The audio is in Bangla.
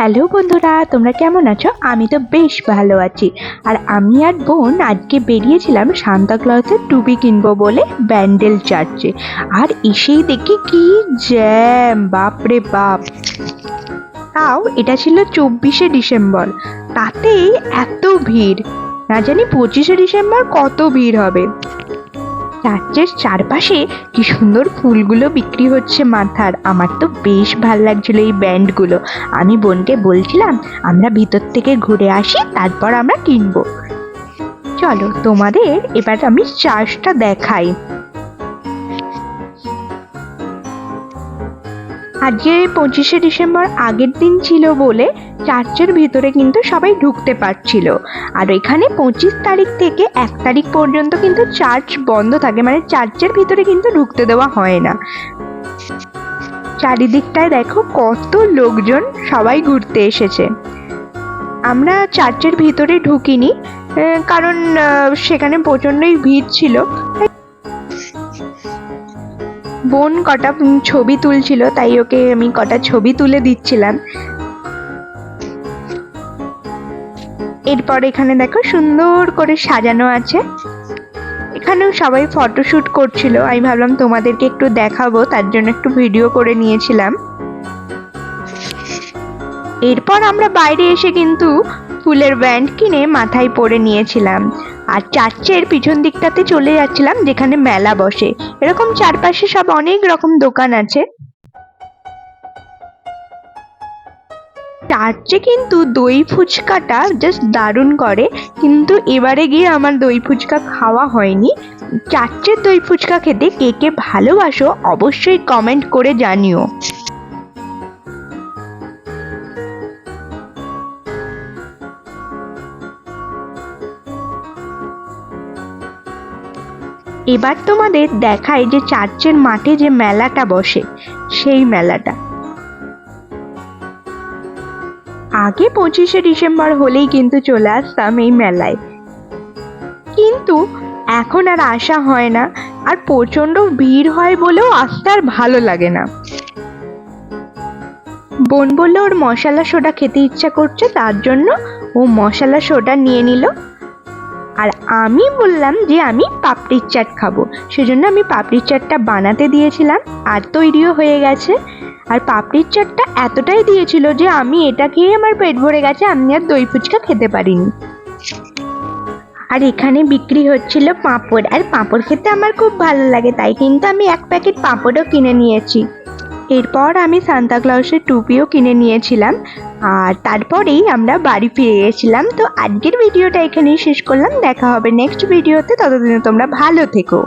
হ্যালো বন্ধুরা, তোমরা কেমন আছো? আমি তো বেশ ভালো আছি। আর আমি আর বোন আজকে বেরিয়েছিলাম সান্তা ক্লজের টুপি কিনবো বলে ব্যান্ডেল চার্চে আর এসেই দেখি কি জ্যাম, বাপরে বাপ। তাও এটা ছিল চব্বিশে ডিসেম্বর। তাতেই এত ভিড়। না জানি পঁচিশে ডিসেম্বর কত ভিড় হবে। চার্চের চারপাশে কি সুন্দর ফুলগুলো বিক্রি হচ্ছে মাথার। আমার তো বেশ ভালো লাগছিল এই ব্যান্ডগুলো। আমি বোনকে বলছিলাম, আমরা ভিতর থেকে ঘুরে আসি, তারপর আমরা কিনবো। চলো, তোমাদের এবার আমি চার্চটা দেখাই। আজকে পঁচিশে ডিসেম্বর আগের দিন ছিল বলে চার্চের ভিতরে কিন্তু সবাই ঢুকতে পারছিল। আর এখানে পঁচিশ তারিখ থেকে এক তারিখ পর্যন্ত কিন্তু চার্চ বন্ধ থাকে মানে চার্চের ভিতরে কিন্তু ঢুকতে দেওয়া হয় না। চারিদিকটায় দেখো কত লোকজন সবাই ঘুরতে এসেছে। আমরা চার্চের ভিতরে ঢুকিনি কারণ সেখানে প্রচণ্ডই ভিড় ছিল। বোন কটা ছবি তুলছিল, তাই ওকে আমি কটা ছবি তুলে দিচ্ছিলাম। এরপর এখানে দেখো সুন্দর করে সাজানো আছে। এখানেও সবাই ফটোশুট করছিল, আমি ভাবলাম তোমাদেরকে একটু দেখাবো, তার জন্য একটু ভিডিও করে নিয়েছিলাম। এরপর আমরা বাইরে এসে কিন্তু ফুলের ব্যান্ড কিনে মাথায় পরে নিয়েছিলাম। আর চার্চের পিছন দিকটাতে চলে যাচ্ছিলাম, যেখানে মেলা বসে। এরকম চারপাশে সব অনেক রকম দোকান আছে। চার্চে কিন্তু দই ফুচকাটা জাস্ট দারুণ করে। কিন্তু এবারে গিয়ে আমার দই ফুচকা খাওয়া হয়নি। চার্চের দই ফুচকা খেতে কে কে ভালোবাসো অবশ্যই কমেন্ট করে জানিও। এবার তোমাদের দেখায় যে চার্চের মাঠে যে মেলাটা বসে, সেই মেলাটা। আগে পঁচিশে ডিসেম্বর হলেই কিন্তু চলে আসতাম এই মেলায়। কিন্তু এখন আর আসা হয় না, আর প্রচণ্ড ভিড় হয় বলেও আসতে আর ভালো লাগে না। বোন বলল, ওর মশলা সোডা খেতে ইচ্ছা করছে, তার জন্য ও মশলা সোডা নিয়ে নিল। আর আমি বললাম যে আমি পাপড়ির চাট খাব। সেজন্য আমি পাপড়ির চাটটা বানাতে দিয়েছিলাম, আর তৈরিও হয়ে গেছে। আর পাপড়ির চাটটা এতটাই দিয়েছিল যে আমি এটা খেয়ে আমার পেট ভরে গেছে, আমি আর দই ফুচকা খেতে পারিনি। আর এখানে বিক্রি হচ্ছিল পাঁপড়, আর পাঁপড় খেতে আমার খুব ভালো লাগে, তাই কিন্তু আমি এক প্যাকেট পাঁপড়ও কিনে নিয়েছি। এরপর আমি সান্তা ক্লাউসের টুপিও কিনে নিয়েছিলাম আর তারপরেই আমরা বাড়ি ফিরে গেছিলাম তো আজকের ভিডিওটা এখানেই শেষ করলাম। দেখা হবে নেক্সট ভিডিওতে ততদিনে তোমরা ভালো থেকো।